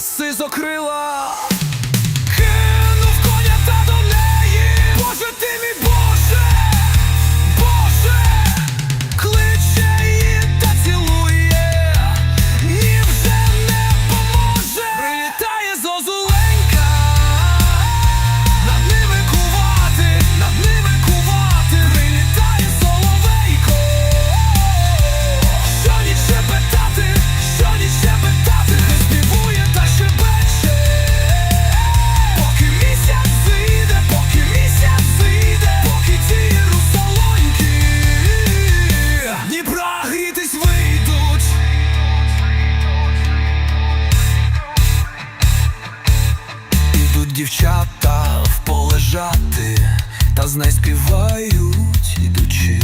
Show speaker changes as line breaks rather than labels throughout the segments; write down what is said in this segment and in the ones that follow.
Сизокрила дівчата вполежати, та з неї співають ідучи,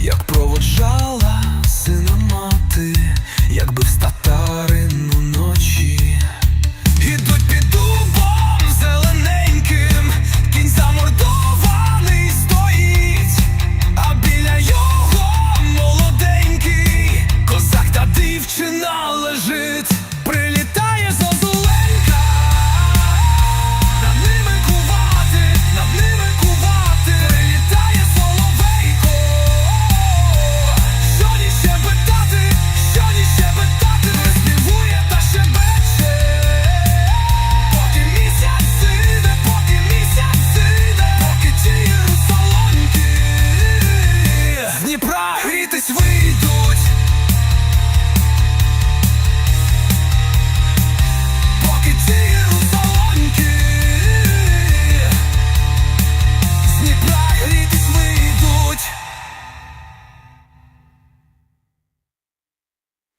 як проводжа.